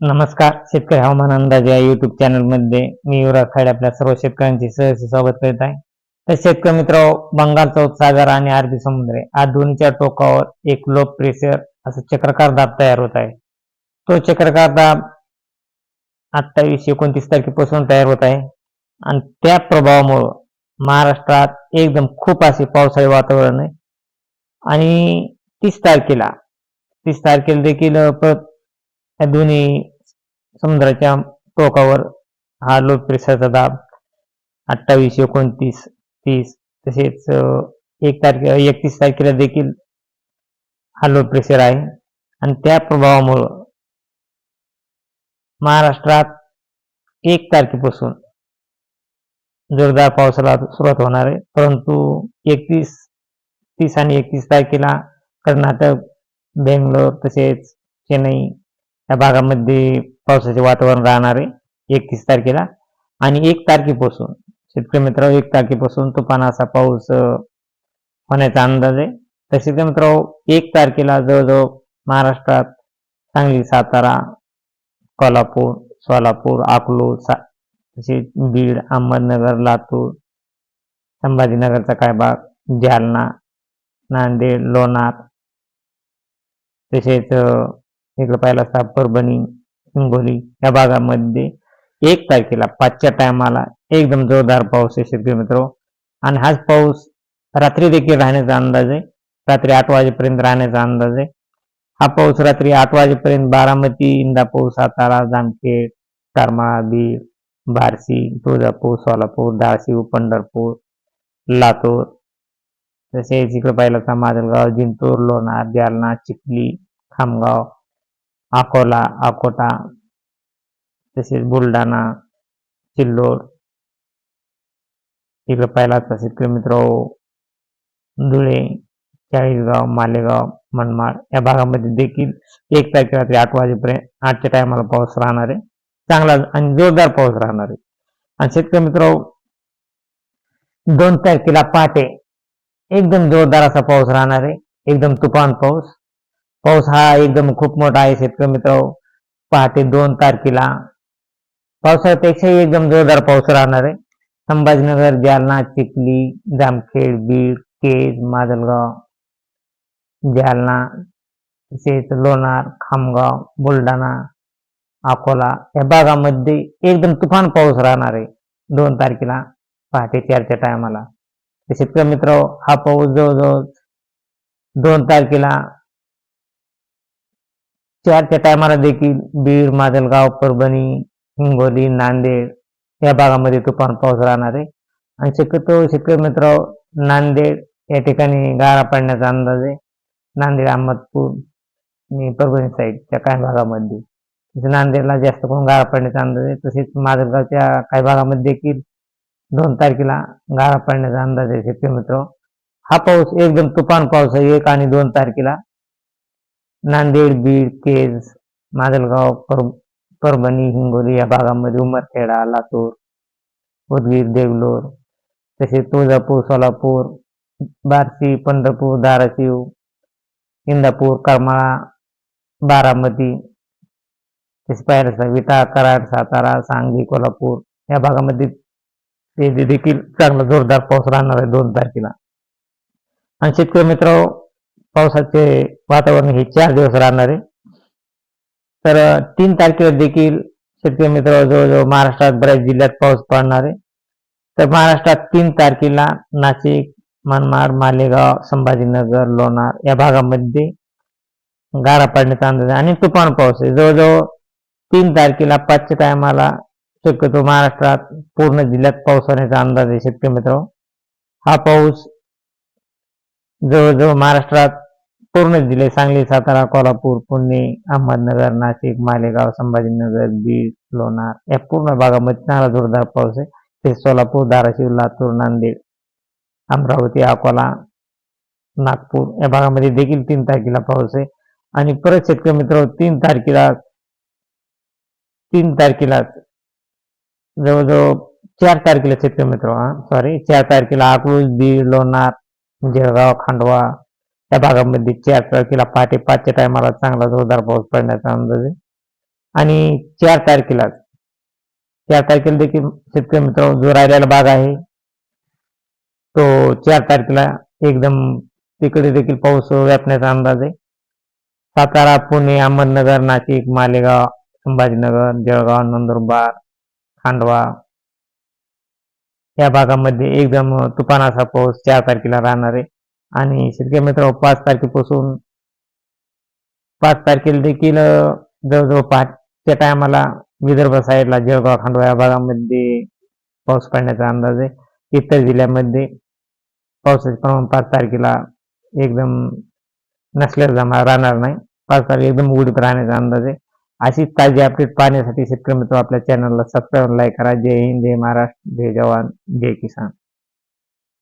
नमस्कार. शेतकरी हवामान अंदाज या युट्यूब चॅनलमध्ये मी युवराज खाडे आपल्या सर्व शेतकऱ्यांचे सहर्ष स्वागत करीत आहे. तर शेतकरी मित्र बंगालचा उपसागर आणि अरबी समुद्र या दोन्हीच्या टोकावर एक लो प्रेशर असं चक्रकार दाब तयार होत आहे. तो चक्रकार दाब अठ्ठावीस एकोणतीस तारखेपासून तयार होत आहे. आणि त्या प्रभावामुळं महाराष्ट्रात एकदम खूप असे पावसाळी वातावरण आहे. आणि तीस तारखेला तीस तारखेला देखील परत या दोन्ही समुद्राच्या टोकावर हा लो प्रेशरचा दाब अठ्ठावीस एकोणतीस तीस तसेच एक तारखे एकतीस तारखेला देखील हा लो प्रेशर आहे. आणि त्या प्रभावामुळं महाराष्ट्रात एक तारखेपासून जोरदार पावसाला सुरुवात होणार आहे. परंतु एकतीस तीस आणि एकतीस तारखेला कर्नाटक बेंगलोर तसेच चेन्नई या भागामध्ये पावसाचे वातावरण राहणार आहे एकतीस तारखेला. आणि एक तारखेपासून शेतकरी मित्र एक तारखेपासून तुफानाचा पाऊस होण्याचा अंदाज आहे. तर शेतकरी मित्र एक तारखेला जवळजवळ महाराष्ट्रात सांगली सातारा कोल्हापूर सोलापूर अकलूर सा तसेच बीड अहमदनगर लातूर संभाजीनगरचा काय भाग जालना नांदेड लोणार तसेच इकडे पाहिलं असता परभणी हिंगोली या भागामध्ये एक तारखेला पाचच्या टायमाला एकदम जोरदार पाऊस आहे शेतकरी मित्र. आणि हाच पाऊस रात्री देखील राहण्याचा अंदाज आहे. रात्री आठ वाजेपर्यंत राहण्याचा अंदाज आहे. हा पाऊस रात्री आठ वाजेपर्यंत बारामती इंदापूर सातारा जामखेड करमाळा बीड बारसी तुळजापूर सोलापूर धाराशिव पंढरपूर लातूर तसेच इकडे पाहिलं का माजलगाव जिंतूर लोणार जालना चिखली खामगाव अकोला अकोटा तसेच बुलढाणा सिल्लोड. इकडं पाहिला तर शेतकरी मित्र धुळे चाळीसगाव मालेगाव मनमाड. या भागामध्ये देखील एक तारखे रात्री आठ वाजेपर्यंत आठच्या टायमाला पाऊस राहणार आहे. चांगला आणि जोरदार पाऊस राहणार आहे. आणि शेतकरी मित्र दोन तारखेला पहाटे एकदम जोरदार असा पाऊस राहणार आहे. एकदम तुफान पाऊस. पाऊस हा एकदम खूप मोठा आहे शेतकरी मित्र. पहाटे दोन तारखेला पावसाळ्यापेक्षाही एकदम जोरदार पाऊस राहणार आहे. संभाजीनगर जालना चिखली जामखेड बीड केज माजलगाव जालना तसेच लोणार खामगाव बुलढाणा अकोला या भागामध्ये एकदम तुफान पाऊस राहणार आहे. दोन तारखेला पहाटे चारच्या टायमाला शेतकरी मित्र हा पाऊस जवळजवळ दोन तारखेला चारच्या टायमाला देखील बीड माजलगाव परभणी हिंगोली नांदेड या भागामध्ये तुफान पाऊस राहणार आहे. आणि शक्यतो शेतकरी मित्र नांदेड या ठिकाणी गारा पडण्याचा अंदाज आहे. नांदेड अहमदपूर आणि परभणी साईडच्या काही भागामध्ये. तसेच नांदेडला जास्त करून गारा पडण्याचा अंदाज आहे. तसेच माजलगावच्या काही भागामध्ये देखील दोन तारखेला गारा पडण्याचा अंदाज आहे शेतकरी मित्र. हा पाऊस एकदम तुफान पाऊस आहे एक आणि दोन तारखेला. नांदेड बीड केज माजलगाव पर परभणी हिंगोली या भागामध्ये उमरखेडा लातूर उदगीर देगलोर तसेच तुळजापूर सोलापूर बार्शी पंढरपूर धाराशिव इंदापूर करमाळा बारामती तसे पाहिलं विटा कराड सातारा सांगली कोल्हापूर या भागामध्ये ते देखील चांगला जोरदार पाऊस राहणार आहे दोन तारखेला. आणि शेतकरी मित्र पावसाचे वातावरण हे चार दिवस राहणार आहे. तर तीन तारखेला देखील शेतकरी मित्र जवळजवळ महाराष्ट्रात बऱ्याच जिल्ह्यात पाऊस पडणार आहे. तर महाराष्ट्रात तीन तारखेला नाशिक मनमाड मालेगाव संभाजीनगर लोणार या भागामध्ये गारा पडण्याचा अंदाज आहे. आणि तुफान पाऊस आहे. जवळजवळ तीन तारखेला पाचच्या टायमाला शक्यतो महाराष्ट्रात पूर्ण जिल्ह्यात पाऊस होण्याचा अंदाज आहे शेतकरी मित्र हा पाऊस जवळजवळ महाराष्ट्रात पूर्ण जिल्हे सांगली सातारा कोल्हापूर पुणे अहमदनगर नाशिक मालेगाव संभाजीनगर बीड लोणार या पूर्ण भागामध्ये चांगला जोरदार पाऊस आहे. ते सोलापूर धाराशिव लातूर नांदेड अमरावती अकोला नागपूर या भागामध्ये देखील तीन तारखेला पाऊस आहे. आणि परत शेतकरी मित्र तीन तारखेला तीन तारखेला जवळजवळ चार तारखेला शेतकरी मित्र सॉरी चार तारखेला अकलूज बीड लोणार जळगाव खांडवा त्या भागामध्ये चार तारखेला पहाटे पाचच्या टायमाला चांगला जोरदार पाऊस पडण्याचा अंदाज आहे. आणि चार तारखेला चार तारखेला देखील शेतकरी मित्र जो राहिलेला भाग आहे तो चार तारखेला एकदम तिकडे देखील पाऊस व्यापण्याचा अंदाज आहे. सातारा पुणे अहमदनगर नाशिक मालेगाव संभाजीनगर जळगाव नंदुरबार खांडवा या भागामध्ये एकदम तुफान असा पाऊस चार तारखेला राहणार आहे. आणि शेतकरी मित्र पाच तारखेपासून पाच तारखेला देखील जवळजवळ पाचच्या टायमाला विदर्भ साईडला जळगाव खांडवा या भागामध्ये पाऊस पडण्याचा अंदाज आहे. इतर जिल्ह्यामध्ये पावसाचे प्रमाण पाच तारखेला एकदम नसल्यास जमा राहणार नाही. पाच तारखे एकदम उघडीत राहण्याचा अंदाज आहे. अशीच ताजी अपडेट पाहण्यासाठी शेतकरी मित्र आपल्या चॅनलला सबस्क्राईब लाईक करा. जय हिंद जय महाराष्ट्र जय जवान जय किसान.